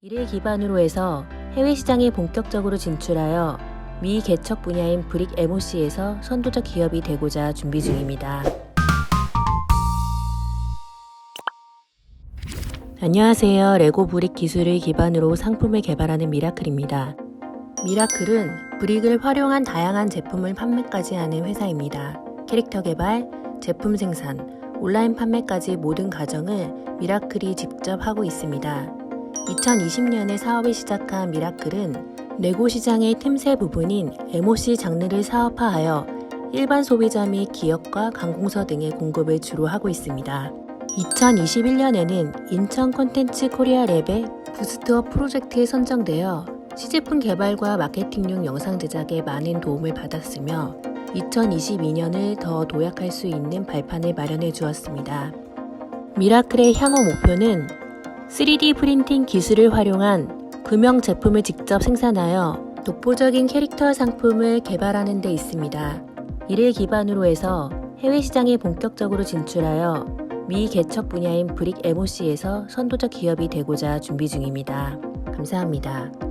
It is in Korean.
이를 기반으로 해서 해외 시장에 본격적으로 진출하여 미 개척 분야인 브릭 MOC에서 선도적 기업이 되고자 준비 중입니다. 안녕하세요. 레고 브릭 기술을 기반으로 상품을 개발하는 미라클입니다. 미라클은 브릭을 활용한 다양한 제품을 판매까지 하는 회사입니다. 캐릭터 개발, 제품 생산, 온라인 판매까지 모든 과정을 미라클이 직접 하고 있습니다. 2020년에 사업을 시작한 미라클은 레고 시장의 틈새 부분인 MOC 장르를 사업화하여 일반 소비자 및 기업과 관공서 등의 공급을 주로 하고 있습니다. 2021년에는 인천 콘텐츠 코리아 랩의 부스트업 프로젝트에 선정되어 시제품 개발과 마케팅용 영상 제작에 많은 도움을 받았으며 2022년을 더 도약할 수 있는 발판을 마련해 주었습니다. 미라클의 향후 목표는 3D 프린팅 기술을 활용한 금형 제품을 직접 생산하여 독보적인 캐릭터 상품을 개발하는 데 있습니다. 이를 기반으로 해서 해외 시장에 본격적으로 진출하여 미 개척 분야인 브릭 MOC에서 선도적 기업이 되고자 준비 중입니다. 감사합니다.